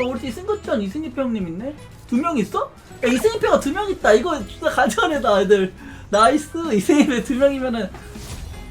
와 우리 팀 승급전 이승희표 형님 있네? 두 명 있어? 야 이승희표가 두 명 있다 이거 진짜 간절해다 애들 나이스 이승희표 두 명이면은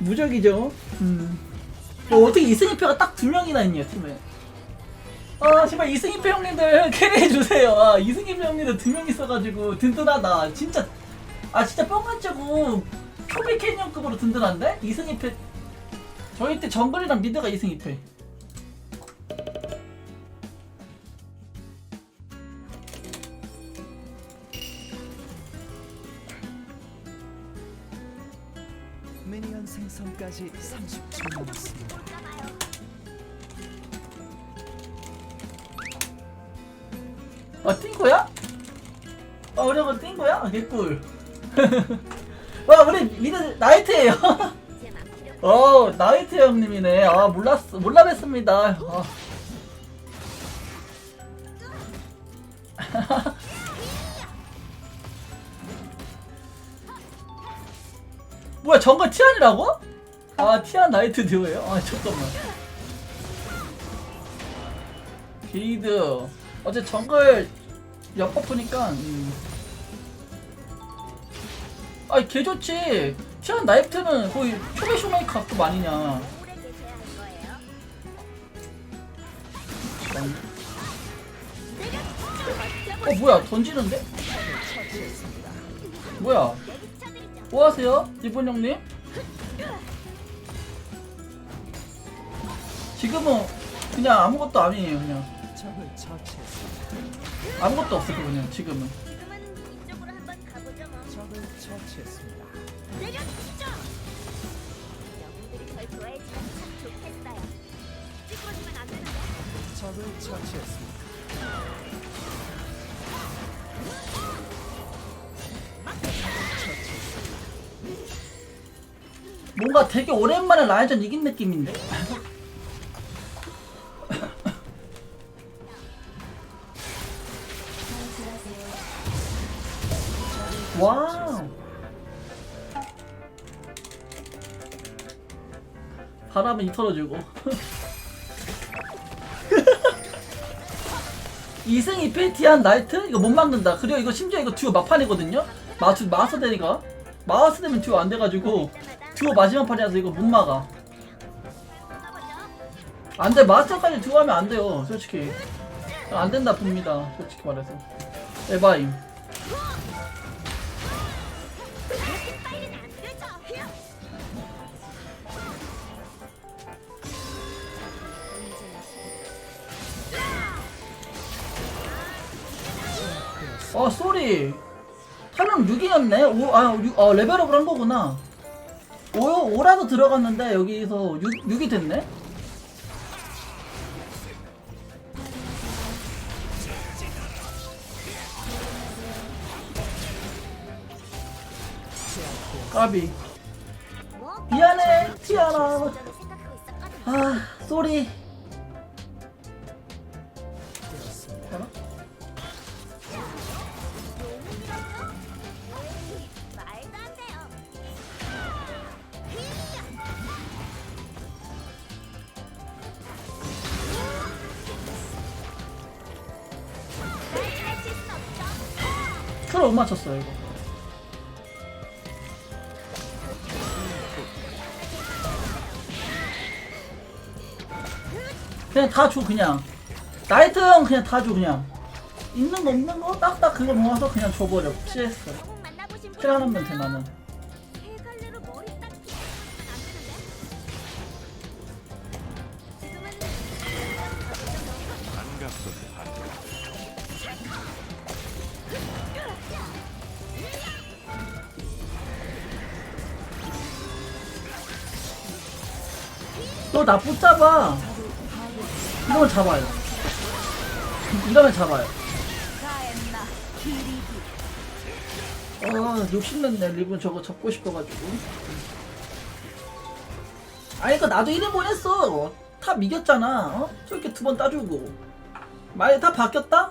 무적이죠 음. 어, 어떻게 이승희표가 딱 두 명이나 있냐 팀에 아 제발 이승희표 형님들 캐리해주세요 아 이승희표 형님들 두 명 있어가지고 든든하다 진짜 아 진짜 뻥같자고 초비 캐니언급으로 든든한데? 이승희표 저희 때 정글이랑 미드가 이승희표 생성까지 30초 남았습니다. 아, 뛴 거야? 아, 우리 형은 뛴 거야? 아, 개꿀. 와, 우리 미드 나이트예요 어, 나이트 형님이네. 아, 몰랐, 몰라 뵀습니다. 아. 뭐야, 정글 티안이라고? 아, 티안 나이트 듀오예요? 아, 잠깐만. 게이드. 어제 정글 옆버프니까 음. 아이 개 좋지 티안 나이트는 거의 초베 쇼메이커 각도 아니냐. 어 뭐야 던지는데? 뭐야 뭐하세요 이분 형님? 지금은 그냥 아무것도 아니에요 그냥. 아무것도 없어 그냥 지금은 지금은 이쪽으로 한번 가보죠 뭐. 적을 처치했습니다. 내려주시죠. 영웅들이 절 좋아해주면 참 좋겠어요. 찌그러지면 안 되는데. 적을 처치했습니다. 뭔가 되게 오랜만에 라이전 이긴 느낌인데? 바람은 이 털어주고. 2승 2패 티안 나이트? 이거 못 막는다. 그리고 이거 심지어 이거 듀오 막판이거든요? 마스, 마스 되니까. 마스 되면 듀오 안 돼가지고. 듀오 마지막 판이라서 이거 못 막아. 안 돼, 마스터까지 듀오 하면 안 돼요, 솔직히. 안 된다 봅니다, 솔직히 말해서. 에바임. 어, 쏘리. 탈론 6이었네? 오, 아, 6, 어, 레벨업을 한 거구나. 오, 5라도 들어갔는데, 여기서 6, 6이 됐네? 까비. 뭐? 미안해, 있었거든. 아, 쏘리. 못 맞췄어, 이거. 그냥 다 줘, 그냥. 나이트 형 그냥 다 줘, 그냥. 있는 거 없는 거 딱딱 그거 모아서 그냥 줘버려. CS. 킬 하나면 돼? 나는. 너 나 붙잡아. 이러면 잡아요. 이러면 잡아요. 아, 욕심났네. 리본 저거 잡고 싶어가지고. 아니, 그 나도 1인분 했어. 탑 이겼잖아. 어? 저렇게 두 번 따주고. 말다 바뀌었다?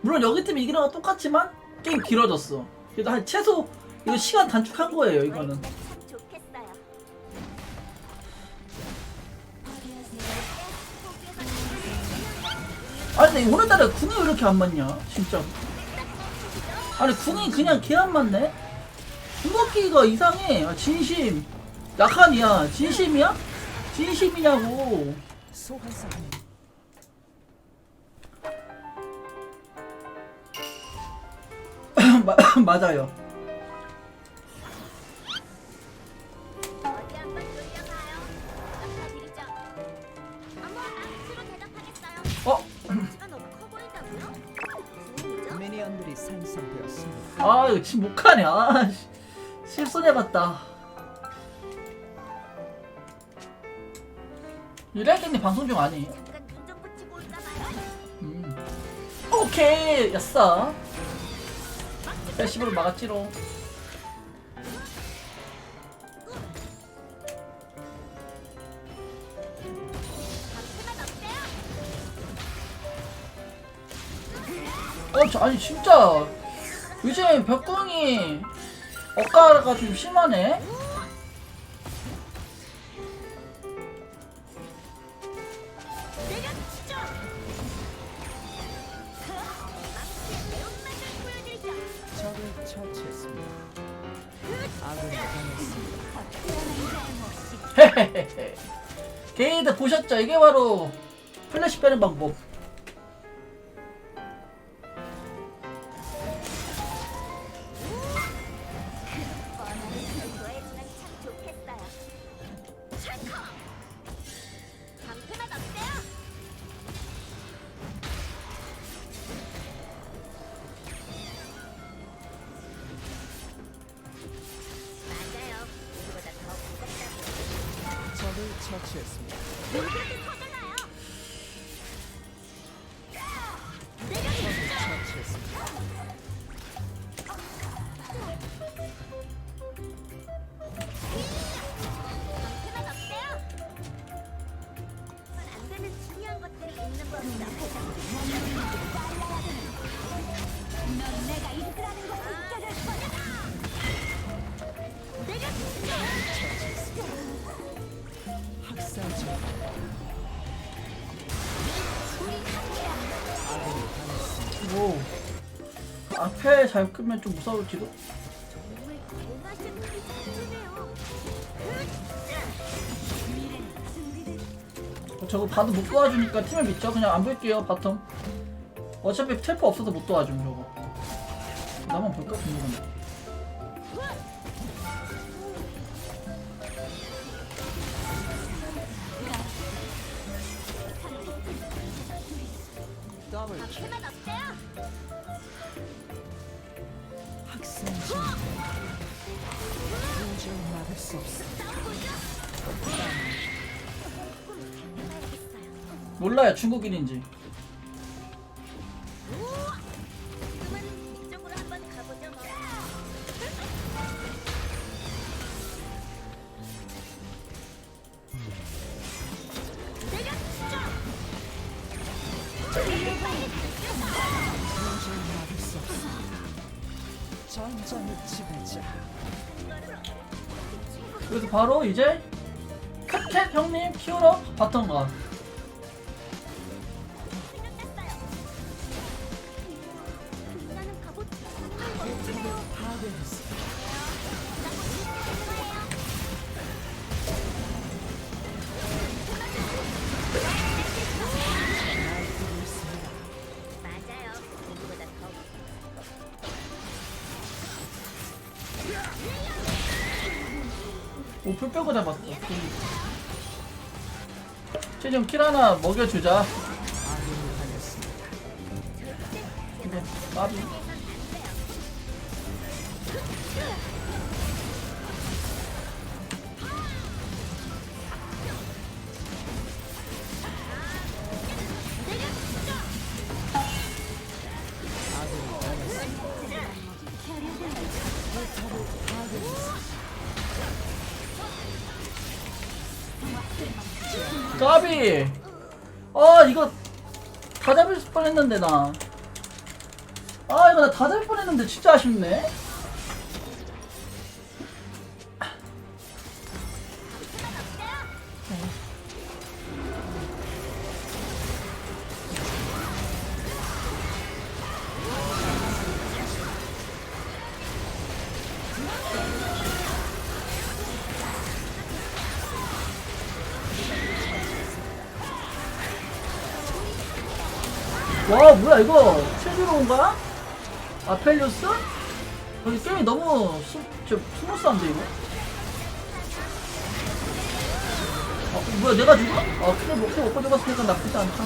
물론 여기 팀 이기는 거 똑같지만 게임 길어졌어. 그래도 한 최소 이거 시간 단축한 거예요, 이거는. 아니 오늘따라 궁이 왜 이렇게 안 맞냐 진짜. 아니 궁이 그냥 개 안 맞네? 궁극기가 이상해. 아, 진심. 약한이야 진심이야? 진심이냐고. 맞아요 아 이거 지금 못하네 아 씨. 실손해봤다 유리학생님 방송 중 아니에요? 음. 오케이 야싸 패시브를 막았지롱? 어, 저, 아니 진짜 요즘 벽궁이 억가가 좀 심하네. 헤헤헤헤. 게이드 보셨죠? 이게 바로 플래시 빼는 방법. 처치했습니다. 오. 앞에 잘 끄면 좀 무서울지도. 저거 봐도 못 도와주니까 팀을 믿죠. 그냥 안 볼게요 바텀. 어차피 텔포 없어서 못 도와줌 저거. 나만 볼까 궁금한 도저히 막을 수 없습니다. 해봐야겠어요. 몰라요 중국인인지. 그래서 바로 이제 캡캡 형님 키우러 바텀 가. 오풀 빼고 잡았어. 최종 킬 하나 먹여주자. 아군이 당했습니다. 근데 까비. 까비. 아 이거 다 잡을 뻔했는데 나. 아 이거 나 다 잡을 뻔했는데 진짜 아쉽네. 와 뭐야 이거 거야? 아펠리오스? 여기 게임이 너무 스, 저, 스무스한데 이거? 어, 뭐야 내가 죽어? 아 그래 먹고 먹고 죽었으니까 나쁘지 않다